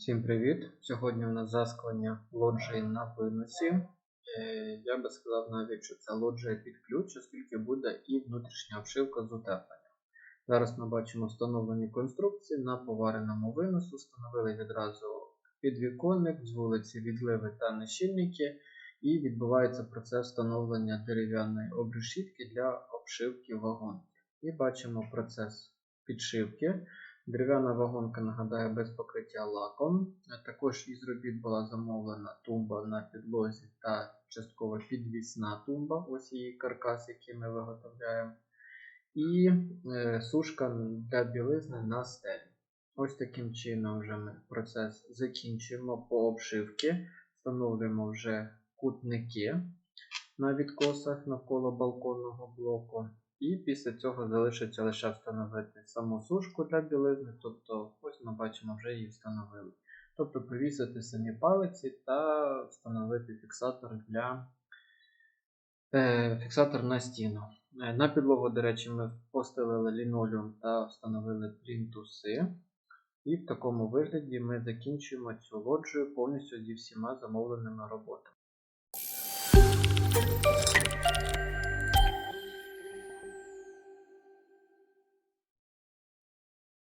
Всім привіт! Сьогодні у нас засклення лоджії на виносі. Е, Я би сказав навіть, що це лоджія під ключ, оскільки буде і внутрішня обшивка з утепленням. Зараз ми бачимо встановлені конструкції на повареному виносу. Встановили відразу підвіконник з вулиці відливи та нещільники. І відбувається процес встановлення дерев'яної обрешітки для обшивки вагонки. І бачимо процес підшивки. Дерев'яна вагонка, нагадаю, без покриття лаком. Також із робіт була замовлена тумба на підлозі та частково підвісна тумба, ось її каркас, який ми виготовляємо. І е, сушка для білизни на стелі. Ось таким чином вже ми процес закінчуємо по обшивці. Встановлюємо вже кутники на відкосах навколо балконного блоку. І після цього залишиться лише встановити саму сушку для білизни, тобто ось ми бачимо, вже її встановили. Тобто повісити самі палиці та встановити фіксатор для е, фіксатор на стіну. Е, На підлогу, до речі, ми постелили лінолеум та встановили плінтуси. І в такому вигляді ми закінчуємо цю лоджію повністю зі всіма замовленими роботами.